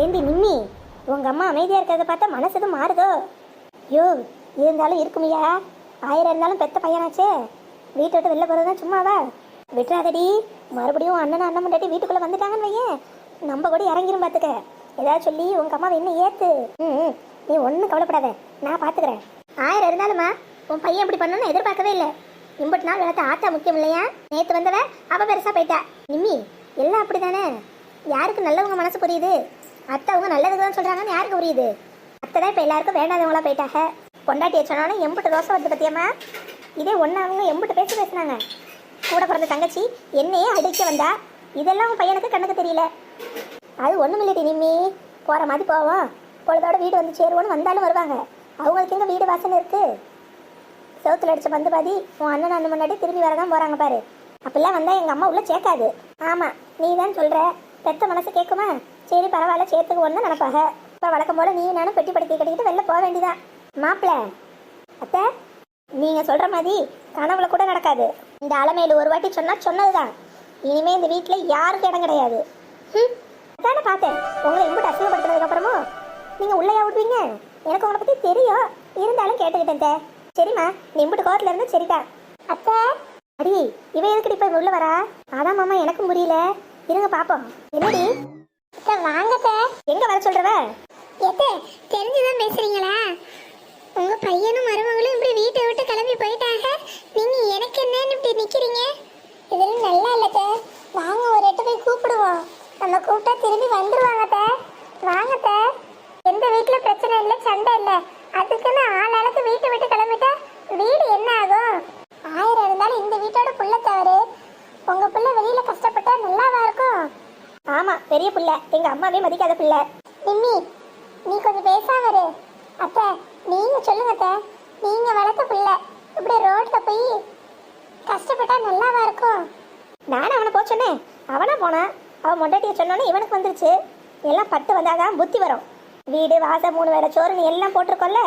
ஏண்டி நிம்மி உங்க அம்மா அமைதியா இருக்கிறத பார்த்தா மனசு எதுவும் மாறுதோ? ஐயோ இருந்தாலும் இருக்குமையா? ஆயிரம் இருந்தாலும் பெத்த பையனாச்சே. வீட்டை விட்டு வெளில போறது சும்மாவா? விட்டுறாதடி. மறுபடியும் அண்ணன் அண்ணன் முன்னாடி வீட்டுக்குள்ள வந்துட்டாங்கன்னு வையேன் நம்ம கூட இறங்கிரும் பார்த்துக்க ஏதாவது சொல்லி உங்க அம்மாவை என்ன ஏத்து? ம் நீ ஒன்றும் கவலைப்படாத. நான் பார்த்துக்கிறேன் ஆயிரம் இருந்தாலுமா உன் பையன் இப்படி பண்ணணும்னு எதிர்பார்க்கவே இல்லை. இம்பட்டு நாள் வளர்த்த ஆத்தா முக்கியம் இல்லையா? நேற்று வந்தவ அவ பெருசா போயிட்டா. நிம்மி எல்லாம் அப்படிதானே யாருக்கு நல்லவங்க மனசு புரியுது? அத்தை அவங்க நல்லதுக்கு தான் சொல்கிறாங்கன்னு யாருக்கு புரியுது? அத்தை தான் இப்போ எல்லாருக்கும் வேண்டாதவங்களா போயிட்டாங்க. பொண்டாட்டியை சொன்னோன்னே எம்புட்டு தோசை வருது பத்தியம்மா இதே ஒன்று அவங்க எம்புட்டு பேசி பேசினாங்க. கூட பிறந்த தங்கச்சி என்னையே அடிக்க வந்தா இதெல்லாம் உன் பையனுக்கு கண்ணுக்கு தெரியல. அது ஒன்றும் இல்லை நிம்மி. போகிற மாதிரி போவோம். பொழுதோட வீடு வந்து சேருவோன்னு வந்தாலும் வருவாங்க. அவங்களுக்கு எங்கே வீடு வாசனை இருக்குது செவுத்துல அடித்த பந்து பாதி உன் அண்ணன் அண்ணன் முன்னாடி திரும்பி வரதான் போகிறாங்க பாரு. அப்படிலாம் வந்தால் எங்கள் அம்மா உள்ளே சேர்க்காது. ஆமாம் நீ தான் சொல்கிற பெத்த மனசு கேட்குமா சரி பரவாயில்ல சேர்த்துக்கு ஒன்று நினப்பாக இப்போ வழக்கம் போல் நீ நானும் பெட்டி படுக்கை கட்டிக்கிட்டு வெளில போக வேண்டியதான் மாப்பிள்ள அத்தை நீங்கள் சொல்கிற மாதிரி கனவுல கூட நடக்காது. இந்த அலமையில் ஒரு வாட்டி சொன்னால் சொன்னது தான் இனிமேல் இந்த வீட்டில் யாருக்கும் இடம் கிடையாது. ம் அதானே பார்த்தேன். உங்களை இம்புட்டு அசிங்கப்படுத்தினதுக்கு நீங்கள் நீங்க விடுவீங்க? எனக்கு உங்களை பற்றி தெரியும். இருந்தாலும் கேட்டுக்கிட்டேன் தே. சரிம்மா நீ இம்புட்டு கோவத்தில் இருந்து சரிதான் அத்தை அடி இவன் எதுக்கடி இப்போ உள்ள வரா? அதான் மாமா எனக்கும் புரியல. இருங்க பார்ப்போம் என்னடி? வாங்க எங்க வர சொல்றவ? எது தெரிஞ்சுதான் பேசுறீங்களா? உங்க பையனும் மருமகளும் இப்படி வீட்டை விட்டு கிளம்பி போயிட்டாங்க. நீங்க எனக்கு என்னன்னு இப்படி நிக்கிறீங்க? இதெல்லாம் நல்லா இல்லத்த வாங்க ஒரு எட்டு போய் கூப்பிடுவோம். நம்ம கூப்பிட்டா திரும்பி வந்துருவாங்க அத்தை. வாங்க அத்தை. எந்த வீட்டுல பிரச்சனை இல்லை சண்டை இல்லை அதுக்குன்னு ஆள் ஆளுக்கு வீட்டை விட்டு கிளம்பிட்டா வீடு என்ன ஆகும் ஆயிரம் இருந்தாலும் இந்த வீட்டோட புள்ள தவறு உங்க புள்ள வெளியில கஷ்டப்பட்டா நல்லாவா இருக்கும் ஆமா பெரிய புள்ள எங்க அம்மாவே மதிக்காத பிள்ளை. நிம்மி நீ கொஞ்சம் பேசாம இரு. அத்தை நீங்க சொல்லுங்க அத்தை. நீங்க வளர்த்த பிள்ளை. இப்படி ரோட்ல போய் கஷ்டப்பட்டா நல்லாவா இருக்கும்? நானும் அவனை போக சொன்னேன். அவனா போனான் அவன் மொண்டாட்டியை சொன்னோன்னே இவனுக்கு வந்துருச்சு. எல்லாம் பட்டு வந்தாதான் புத்தி வரும். வீடு வாசல் மூணு வேலை சோறுன்னு எல்லாம் போட்டிருக்கோம்ல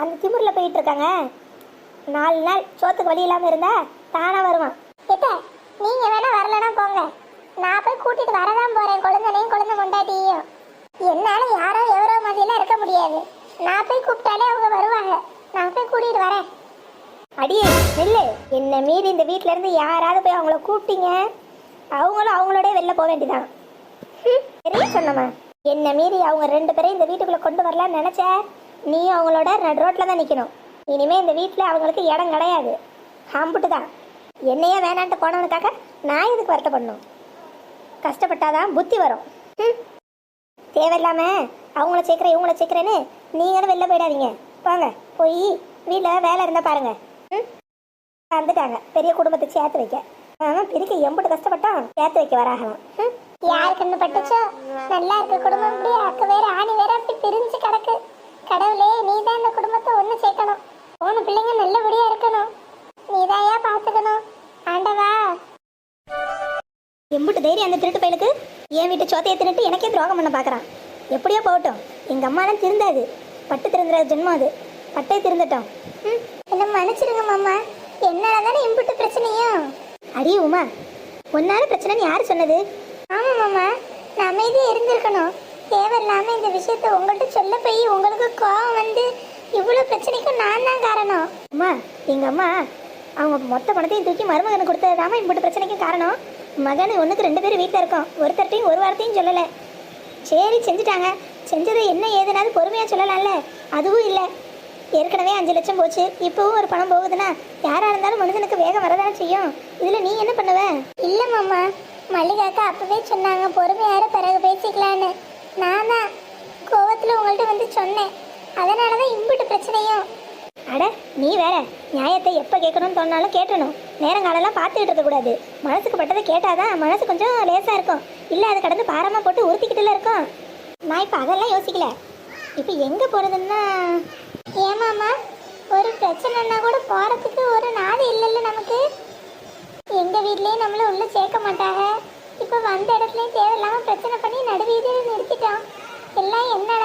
அந்த திமிரில் போயிட்டு இருக்காங்க. நாலு நாள் சோத்துக்கு வழி இல்லாமல் இருந்தா தானா வருவான். எத்த நீங்க வேணா வரலனா போங்க நான் போய் கூட்டிட்டு வரதான் போறேன். குழந்தையும் குழந்தை கொண்டாட்டியும் என்னால யாரோ எவரோ மாதிரிலாம் இருக்க முடியாது. நான் போய் கூப்பிட்டாலே அவங்க வருவாங்க. நான் போய் கூட்டிட்டு வரேன். அடியே நெல்லு. என்ன மீறி இந்த வீட்ல இருந்து யாராவது போய் அவங்கள கூப்பிட்டீங்க? அவங்களும் அவங்களோட வெளில போக வேண்டியதான் ஹம், சரியா சொன்னம்மா. என்ன மீறி அவங்க ரெண்டு பேரையும் இந்த வீட்டுக்குள்ள கொண்டு வரலாம்னு நினைச்ச நீ அவங்களோட நடு ரோட்ல தான் நிக்கணும். இனிமே இந்த வீட்ல அவங்களுக்கு இடம் கிடையாது. ஹாம்புட்டு தான் என்னையே வேணான்ட்டு போனவனுக்காக நான் இதுக்கு வருத்தப்படணும்? கஷ்டப்பட்டாதான் புத்தி வரும். தேவையில்லாம அவங்கள சேர்க்குறேன் இவங்கள சேர்க்கிறேன்னு நீங்களும் வெளில போயிடாதீங்க. வாங்க போய் வீட்டில் வேலை இருந்தால் பாருங்க. வந்துட்டாங்க. பெரிய குடும்பத்தை சேர்த்து வைக்க. ஆனால் பிரிக்க எம்பிட்டு கஷ்டப்பட்டான் சேர்த்து வைக்க வராகலாம். ம் யாருக்கு கண்ணு பட்டுச்சோ? நல்லா இருக்க குடும்பம். இப்படி அக்க வேற ஆணி வேற அப்படி பிரிஞ்சு கிடக்கு. கடவுளே நீ தான் இந்த குடும்பத்தை ஒண்ணு சேர்க்கணும். போன பிள்ளைங்க நல்லபடி அந்த திருட்டு பயலுக்கு என் வீட்டு சோத்தையை தின்னுட்டு எனக்கே துரோகம் பண்ண பார்க்குறான் எப்படியோ போகட்டும். எங்கள் அம்மாலாம் திருந்தாது. பட்டு திருந்துற ஜென்மம் அது. பட்டே திருந்தட்டும். என்ன மன்னிச்சிடுங்க மாமா. என்னால தானே இம்புட்டு பிரச்சனையும். அடியே உமா ஒன்னால பிரச்சனைன்னு யார் சொன்னது? ஆமா மாமா நான் அமைதியா இருந்திருக்கணும். தேவையில்லாம இந்த விஷயத்த உங்கள்கிட்ட சொல்ல போய் உங்களுக்கு கோவம் வந்து இவ்வளவு பிரச்சனைக்கும் நான் தான் காரணம். அம்மா எங்க அம்மா அவங்க மொத்த பணத்தையும் தூக்கி மருமகனுக்கு கொடுத்ததாம இப்படி பிரச்சனைக்கு காரணம்? மகன் ஒண்ணுக்கு ரெண்டு பேரும் வீட்டில் இருக்கோம். ஒருத்தர்ட்டையும் ஒரு வார்த்தையும் சொல்லலை. சரி செஞ்சுட்டாங்க. செஞ்சது என்ன ஏதுனாவது பொறுமையாக சொல்லலாம்ல. அதுவும் இல்லை. ஏற்கனவே அஞ்சு லட்சம் போச்சு. இப்போவும் ஒரு பணம் போகுதுன்னா யாராக இருந்தாலும் மனுஷனுக்கு வேகம் வரதானே செய்யும். இதில் நீ என்ன பண்ணுவ? இல்ல மாமா. மல்லிகாக்கா அப்பவே சொன்னாங்க. பொறுமையார பிறகு பேசிக்கலான்னு. நான் தான் கோவத்துல உங்கள்ட்ட வந்து சொன்னேன். அதனாலதான் இம்புட்டு பிரச்சனையும். அட நீ வேற. நியாயத்தை எப்போ கேட்கணும்னு தோணாலும் கேட்டணும். நேரங்காலெல்லாம் பார்த்துக்கிட்டு இருக்கக்கூடாது. மனசுக்கு பட்டதை கேட்டாதான் மனசு கொஞ்சம் லேசாக இருக்கும். இல்லை அது கடந்து பாரமாக போட்டு உறுத்திக்கிட்டுல இருக்கும். நான் இப்போ அதெல்லாம் யோசிக்கல. இப்போ எங்கே போகிறதுன்னா ஏமாமா ஒரு பிரச்சனைன்னா கூட போகிறதுக்கு ஒரு நாடு இல்லைல்ல நமக்கு. எங்கள் வீட்லேயும் நம்மளை உள்ளே சேர்க்க மாட்டாங்க. இப்போ வந்த இடத்துலையும் தேவையில்லாமல் பிரச்சனை பண்ணி நடுவீதியில் நிறுத்திட்டோம். எல்லாம் என்னால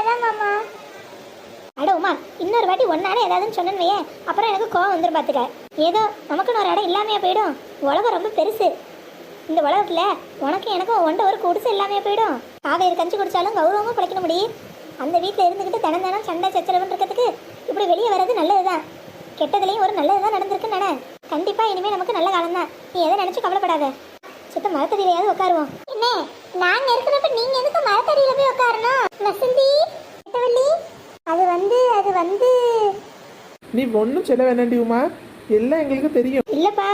இன்னொரு வாட்டி ஒன்னால ஏதாவதுன்னு சொன்னேன்னு வையேன். அப்புறம் எனக்கு கோவம் வந்துடும் பார்த்துக்க ஏதோ நமக்குன்னு ஒரு இடம் இல்லாமையே போயிடும். உலகம் ரொம்ப பெருசு. இந்த உலகத்தில் உனக்கும் எனக்கும் ஒண்ட ஒரு குடிசை இல்லாமையே போயிடும். காவேரி கஞ்சி குடிச்சாலும் கௌரவமாக பிழைக்க முடியும் அந்த வீட்டில் இருந்துக்கிட்டு தினம் தினம் சண்டை சச்சரவுன்னு இருக்கிறதுக்கு இப்படி வெளியே வர்றது நல்லது தான் கெட்டதுலேயும் ஒரு நல்லது தான் நடந்திருக்குன்னு நினை. கண்டிப்பாக இனிமேல் நமக்கு நல்ல காலம் தான் நீ எதை நினச்சி கவலைப்படாத. சுத்தம் மரத்தடியிலையாவது உட்காருவோம். என்ன? நாங்கள் இருக்கிறப்ப நீங்கள் எதுக்கு மரத்தடியில போய் உட்காரணும்? வசந்தி நெட்டவள்ளி அது வந்து அது வந்து. நீ ஒன்றும் சொல்ல வேணாண்டி உமா. எல்லாம் எங்களுக்கு தெரியும். இல்லப்பா.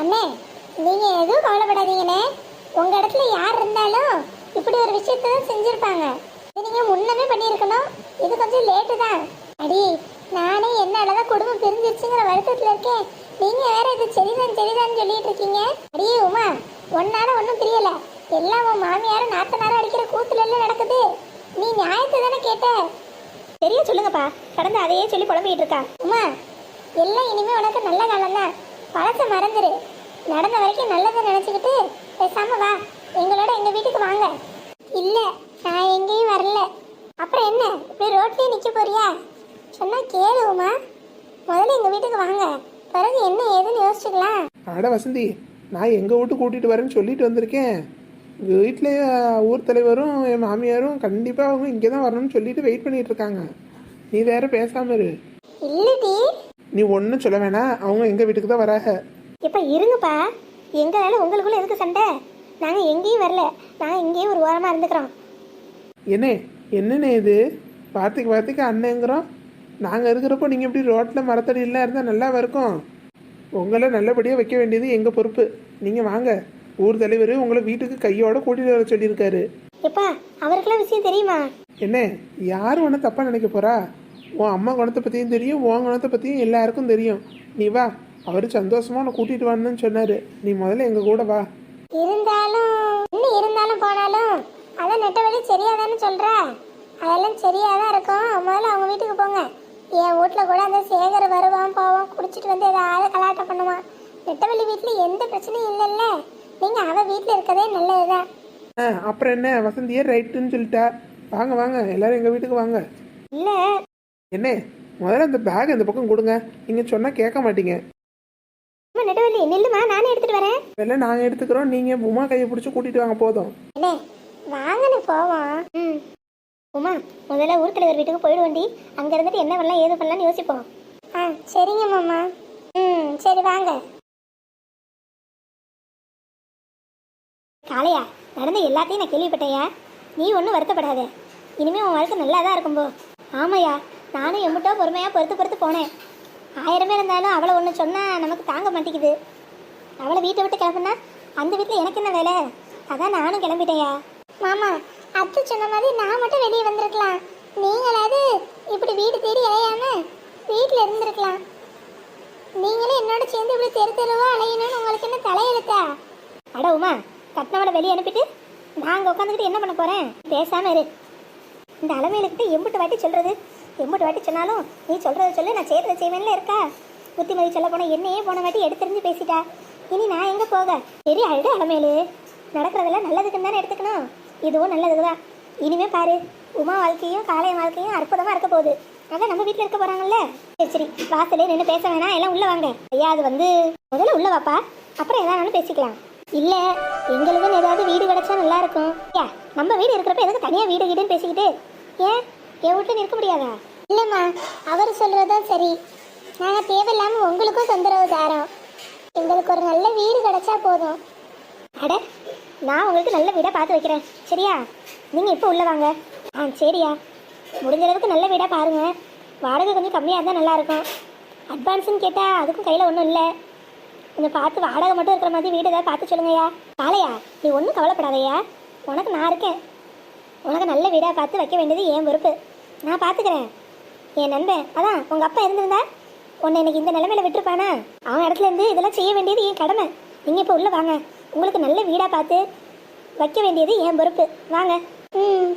அண்ணே நீங்க எதுவும் கவலைப்படாதீங்கண்ணே. உங்க இடத்துல யார் இருந்தாலும் இப்படி ஒரு விஷயத்த தான் செஞ்சிருப்பாங்க. இது நீங்க முன்னமே பண்ணியிருக்கணும். இது கொஞ்சம் லேட்டு தான். அடி நானே என்னாலதான் குடும்பம் பிரிஞ்சிருச்சுங்கிற வருத்தத்துல இருக்கேன். நீங்க வேற இது சரிதான் சரிதான் சொல்லிட்டு இருக்கீங்க. அடியே உமா ஒன்னால ஒன்றும் தெரியல எல்லாம் உன் மாமியாரும் நாத்தனாரும் அடிக்கிற கூத்துல எல்லாம் நடக்குது. நீ நியாயத்தை தானே கேட்ட? பெரிய சொல்லுங்கப்பா. கடந்து அதையே சொல்லி புலம்பிக்கிட்டு இருக்கா உமா எல்லாம் இனிமே உனக்கு நல்ல காலம் தான் பழச மறந்துரு. நடந்த வரைக்கும் நல்லதை நினைச்சுக்கிட்டு பேசாம வா. எங்களோட எங்க வீட்டுக்கு வாங்க. இல்ல நான் எங்கேயும் வரல. அப்புறம் என்ன? இப்படி ரோட்லயே நிக்க போறியா? சொன்னா கேளு உமா. முதல்ல எங்க வீட்டுக்கு வாங்க. பிறகு என்ன ஏதுன்னு யோசிச்சுக்கலாம். அட வசந்தி நான் எங்கள் வீட்டு கூட்டிகிட்டு வரேன்னு சொல்லிட்டு வந்திருக்கேன். வீட்டில் ஊர் தலைவரும் என் மாமியாரும் கண்டிப்பாக அவங்க இங்கே தான் வரணும்னு சொல்லிட்டு வெயிட் பண்ணிட்டு இருக்காங்க நீ வேற பேசாம இரு. இல்லடி நீ ஒன்றும் சொல்ல வேணாம். அவங்க எங்கள் வீட்டுக்கு தான் வராக இப்ப இருங்கப்பா. எங்களால உங்களுக்குள்ள எதுக்கு சண்டை? நாங்க எங்கேயும் வரல. நாங்க இங்கேயே ஒரு ஓரமா இருந்துக்கிறோம். என்னே என்னண்ணே இது? பார்த்துக்கு பார்த்துக்கு அண்ணங்கிறோம். நாங்கள் இருக்கிறப்போ நீங்கள் இப்படி ரோட்டில் மரத்தடியெல்லாம் இருந்தால் நல்லா இருக்கும். உங்களை நல்லபடியாக வைக்க வேண்டியது எங்கள் பொறுப்பு. நீங்கள் வாங்க. ஊர் தலைவர் உங்களை வீட்டுக்கு கையோட கூட்டிகிட்டு வர சொல்லியிருக்காரு. எப்பா அவருக்கெல்லாம் விஷயம் தெரியுமா? என்ன யார் உன்னை தப்பாக நினைக்க போறா? உன் அம்மா குணத்தை பற்றியும் தெரியும் உன் குணத்தை பற்றியும் எல்லாருக்கும் தெரியும். நீ வா அவர் சந்தோஷமா உன்னை கூட்டிகிட்டு வரணும்னு சொன்னார். நீ முதல்ல எங்கள் கூட வா. இருந்தாலும் இன்னும் இருந்தாலும் போனாலும் அதான் நெட்ட வழி சரியாதான்னு சொல்ற. அதெல்லாம் சரியாதான் இருக்கும். முதல்ல அவங்க வீட்டுக்கு போங்க. என் வீட்ல கூட அந்த சேகர் வருவான் போவான் குடிச்சிட்டு வந்து ஏதாவது கலாட்டம் பண்ணுவான். நெட்டவள்ளி வீட்ல எந்த பிரச்சனையும் இல்லைல்ல. நீங்க அவ வீட்ல இருக்கதே நல்லதுதான் ஆ அப்புறம் என்ன? வசந்தியே ரைட்டுன்னு சொல்லிட்டா. வாங்க வாங்க. எல்லாரும் எங்கள் வீட்டுக்கு வாங்க. இல்ல. என்ன? முதல்ல அந்த பேக் இந்த பக்கம் கொடுங்க. நீங்கள் சொன்னால் கேட்க மாட்டீங்க. அம்மா நெட்டவள்ளி நில்லுமா? நானே எடுத்துட்டு வரேன். இதெல்லாம் நாங்கள் எடுத்துக்கிறோம். நீங்கள் உமா கையை பிடிச்சி கூட்டிகிட்டு வாங்க போதும். அண்ணே வாங்கன்னு போவோம் ம். உமா முதல்ல ஊர் தலைவர் வீட்டுக்கு போயிடுவோண்டி. அங்க இருந்துட்டு என்ன பண்ணலாம் ஏது பண்ணலாம்னு யோசிப்போம். ஆ சரிங்க மாமா. ம் சரி வாங்க. காளையா நடந்த எல்லாத்தையும் நான் கேள்விப்பட்டேயா நீ ஒன்றும் வருத்தப்படாத. இனிமே உன் வாழ்க்கை நல்லா தான் இருக்கும் போ. ஆமாய்யா நானும் எம்பிட்டோ பொறுமையாக பொறுத்து பொறுத்து போனேன். ஆயிரமே இருந்தாலும் அவளை ஒன்று சொன்னால் நமக்கு தாங்க மாட்டேங்குது. அவளை வீட்டை விட்டு கிளம்புனா அந்த வீட்டில் எனக்கு என்ன வேலை? அதான் நானும் கிளம்பிட்டேயா மாமா அத்தை சொன்ன மாதிரி நான் மட்டும் வெளியே வந்திருக்கலாம். நீங்களாவது இப்படி வீடு தேடி அலையாம வீட்டில் இருந்திருக்கலாம். நீங்களும் என்னோட சேர்ந்து இப்படி தெரு தெருவா அலையணும்னு உங்களுக்கு என்ன தலையெழுத்தா? அட உமா கட்னவனை வெளியே அனுப்பிட்டு நாங்கள் உட்காந்துக்கிட்டு என்ன பண்ண போகிறேன் பேசாமல் இரு. இந்த அலமையிலுக்கிட்ட எம்பிட்டு வாட்டி சொல்கிறது எம்பிட்டு வாட்டி சொன்னாலும் நீ சொல்கிறத சொல்லு நான் செய்கிறத செய்வேன்ல இருக்கா? புத்திமதி சொல்ல போனால் என்னையே போன வாட்டி எடுத்தெறிஞ்சு பேசிட்டா. இனி நான் எங்கே போக? பெரிய அழுடு அலமையிலு நடக்கிறதெல்லாம் நல்லதுக்குன்னு தானே எடுத்துக்கணும். இதுவும் நல்லதுக்கு தான் இனிமே பாரு உமா வாழ்க்கையும் காளைய வாழ்க்கையும் அற்புதமாக இருக்க போகுது. அதான் நம்ம வீட்டில் இருக்க போகிறாங்கல்ல சரி சரி வாசலே நின்று பேச வேணாம். எல்லாம் உள்ளே வாங்க. ஐயா அது வந்து முதல்ல உள்ளே வாப்பா. அப்புறம் எதாவது பேசிக்கலாம். இல்ல எங்களுக்குன்னு ஏதாவது வீடு கிடைச்சா நல்லா இருக்கும் ஏ நம்ம வீடு இருக்கிறப்ப எதுக்கு தனியா வீடு வீடுன்னு பேசிக்கிட்டு? ஏன் என் வீட்டுல நீ முடியாதா? இல்லைம்மா அவர் சொல்றதும் சரி. நாங்கள் தேவையில்லாமல் உங்களுக்கும் தொந்தரவு தாரோம். எங்களுக்கு ஒரு நல்ல வீடு கிடைச்சா போதும். அட நான் உங்களுக்கு நல்ல வீடா பார்த்து வைக்கிறேன். சரியா? நீங்க இப்போ உள்ள வாங்க. ஆ சரியா. முடிஞ்ச அளவுக்கு நல்ல வீடா பாருங்க. வாடகை கொஞ்சம் கம்மியாக இருந்தால் நல்லா இருக்கும் அட்வான்ஸ்னு கேட்டா அதுக்கும் கையில் ஒன்றும் இல்லை. கொஞ்சம் பார்த்து வாடகை மட்டும் இருக்கிற மாதிரி வீடு ஏதாவது பார்த்து சொல்லுங்கய்யா. காளையா நீ ஒன்றும் கவலைப்படாதயா உனக்கு நான் இருக்கேன். உனக்கு நல்ல வீடாக பார்த்து வைக்க வேண்டியது என் பொறுப்பு. நான் பார்த்துக்கிறேன். என் நண்பன் அதான் உங்கள் அப்பா இருந்திருந்தா உன்னை இன்னைக்கு இந்த நிலைமையில விட்டுருப்பானா? அவன் இடத்துல இருந்து இதெல்லாம் செய்ய வேண்டியது என் கடமை. நீங்கள் இப்போ உள்ளே வாங்க. உங்களுக்கு நல்ல வீடாக பார்த்து வைக்க வேண்டியது என் பொறுப்பு. வாங்க. ம்.